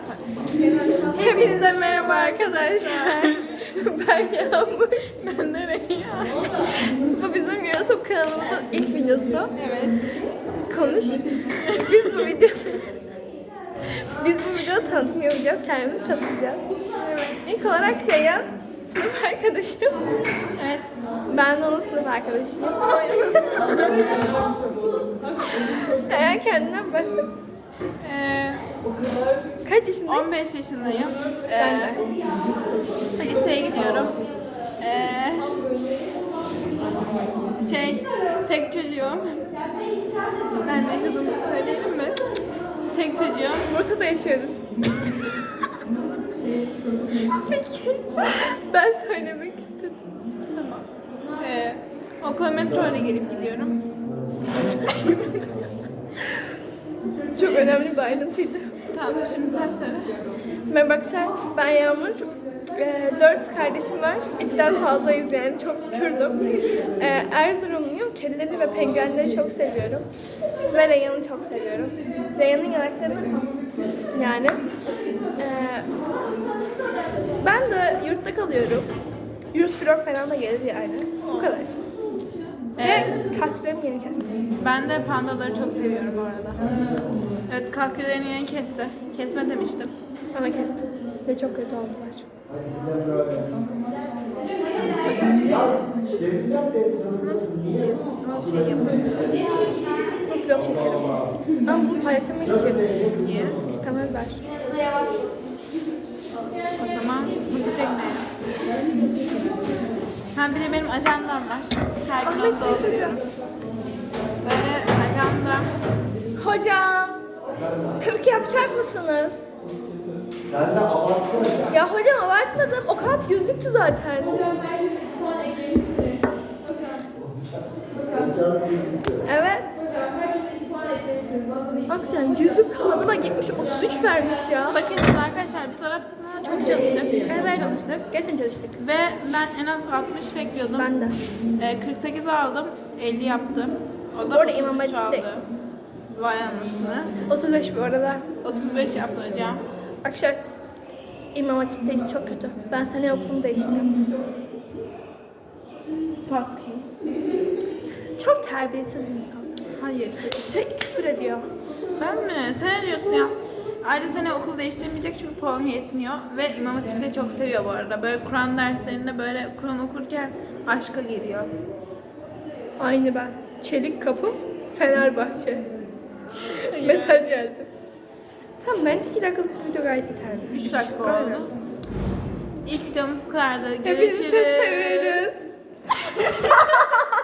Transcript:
yapsak. Hepinize merhaba arkadaşlar. ben Yağmur. Ben de Reyhan. Bu bizim YouTube kanalımızın ilk videosu. Evet. Konuş. Biz bu video Biz bu videoda tanıtım yapacağız. Kendimizi tanıtacağız. Evet. İlk olarak Reyhan sınıf arkadaşım. Evet. Ben de onun sınıf arkadaşıyım. Reyhan kendinden bahset. Ee, Kaç yaşındasın? 15 yaşındayım. Ben Ee, liseye gidiyorum. Ee, şey, tek çocuğum. Nerede yaşadığımızı söyleyelim mi? Tek çocuğum. Bursa'da yaşıyoruz. Peki. Ben söylemek istedim. Tamam. Ee, okula metro ile gelip gidiyorum. Çok önemli bir ayrıntıydı. Tamam, şimdi sen söyle. Merhaba arkadaşlar, ben Yağmur. Ee, dört kardeşim var. İkiden fazlayız yani, çok Kürdüm. Ee, Erzurumluyum. Kedileri ve penguenleri çok seviyorum. Ve Reyhan'ı çok seviyorum. Reyhan'ın yanaklarını yani. Ee, ben de yurtta kalıyorum. Yurt vlog falan da gelir yani. Bu kadar. Ve Kalplerimi yeni kestim. ben de pandaları çok seviyorum bu arada. Evet, kalküllerini yeni kesti. Kesme demiştim. Ama kestim. Ve çok kötü oldular. Sınıf şey yapalım. Sınıf vlog çekelim. Ama bunu paylaşamayız ki. Niye? İstemezler. O zaman sınıfı çekmeyelim. Ha bir de benim ajandam var. Sait dolduruyorum. Böyle ajandam. Hocam, 40 yapacak mısınız? Sen de abarttın. Ya hocam abartmadım. O kağıt yüzlüktü zaten. Evet. Bak sen yüzlük kağıdı bak 70 33 vermiş ya. Bakın şimdi arkadaşlar biz çalıştık. Evet. Çalıştık. Gerçekten çalıştık. Ve ben en az 60 bekliyordum. Ben de. Ee, 48 aldım. 50 yaptım. O da Bu arada 33 İmam Hatip'te- aldı. Vay anasını. 35 bu arada. 35 yaptı hocam. Akşam İmam Hatip'teyiz çok kötü. Ben seneye okulumu değiştireceğim. Fuck you. Çok terbiyesiz bir insan. Hayır. Sürekli küfür ediyor. Ben mi? Sen ne diyorsun ya? Ayrıca sene okul değiştirmeyecek çünkü puanı yetmiyor ve İmam Hatip'i de çok seviyor bu arada. Böyle Kur'an derslerinde böyle Kur'an okurken aşka geliyor. Aynı ben. Çelik kapı, Fenerbahçe. Mesaj geldi. Tamam bence 2 dakikalık bir video gayet yeterli. 3 dakika Aynen. oldu. İlk videomuz bu kadardı. Hepinizi çok Görüşürüz. seviyoruz.